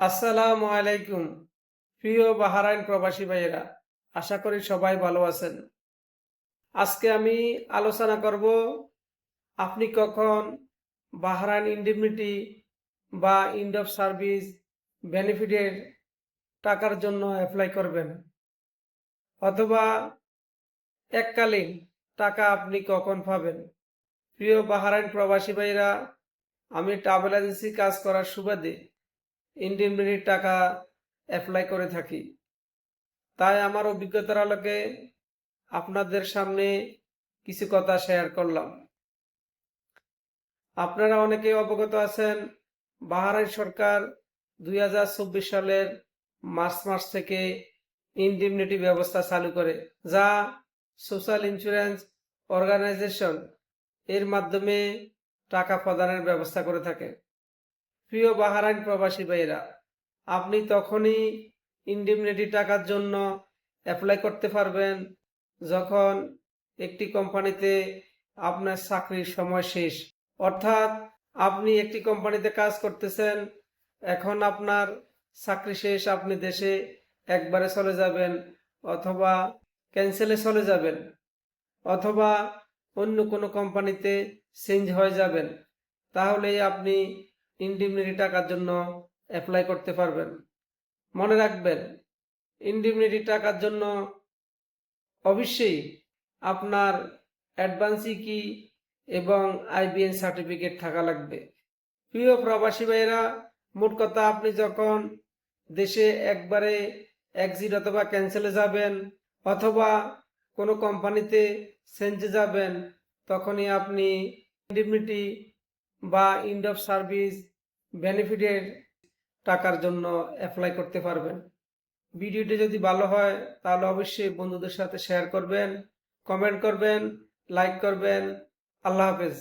আসসালামু আলাইকুম, প্রিয় বাহারাইন প্রবাসী ভাইয়েরা, আশা করি সবাই ভালো আছেন। আজকে আমি আলোচনা করব, আপনি কখন বাহারাইন ইন্ডিমনিটি বা ইন্ড অফ সার্ভিস বেনিফিটের টাকার জন্য অ্যাপ্লাই করবেন, অথবা এককালীন টাকা আপনি কখন পাবেন। প্রিয় বাহারাইন প্রবাসী ভাইয়েরা, আমি ট্রাভেল এজেন্সি কাজ করার সুবাদে ইন্ডিমনিটির টাকা অ্যাপ্লাই করে থাকি। তাই আমার অভিজ্ঞতার আলোকে আপনাদের সামনে কিছু কথা শেয়ার করলাম। আপনারা অনেকেই অবগত আছেন, বাহারাইন সরকার দুই হাজার চব্বিশ সালের মার্চ মাস থেকে ইন্ডিমনিটি ব্যবস্থা চালু করে, যা সোশ্যাল ইন্স্যুরেন্স অর্গানাইজেশন এর মাধ্যমে টাকা প্রদানের ব্যবস্থা করে থাকে। প্রিয় বাহারাইন প্রবাসী ভাইয়েরা, আপনি তখনই ইন্ডিমনিটি টাকার জন্য অ্যাপ্লাই করতে পারবেন যখন একটি কোম্পানিতে আপনার চাকরির সময় শেষ। অর্থাৎ আপনি একটি কোম্পানিতে কাজ করতেছেন, এখন আপনার চাকরি শেষ, আপনি দেশে একবারে চলে যাবেন অথবা ক্যান্সেলে চলে যাবেন অথবা অন্য কোনো কোম্পানিতে চেঞ্জ হয়ে যাবেন। তাহলে আপনি ইন্ডিমনিটি টাকার জন্য অ্যাপ্লাই করতে পারবেন। মনে রাখবেন ইন্ডিমনিটি টাকার জন্য অবশ্যই আপনার অ্যাডভান্সি কি এবং আইবিএন সার্টিফিকেট থাকা লাগবে। প্রিয় প্রবাসী ভাইয়েরা, মোট কথা আপনি যখন দেশে একবারে এক্সিট অথবা ক্যান্সেলে যাবেন অথবা কোনো কোম্পানিতে চেঞ্জে যাবেন, তখনই আপনি ইন্ডিমনিটি বা ইন্ড অফ সার্ভিস বেনিফিটের টাকার জন্য অ্যাপ্লাই করতে পারবেন। ভিডিওটি যদি ভালো হয়, তাহলে অবশ্যই বন্ধুদের সাথে শেয়ার করবেন কমেন্ট করবেন লাইক করবেন। আল্লাহ হাফেজ।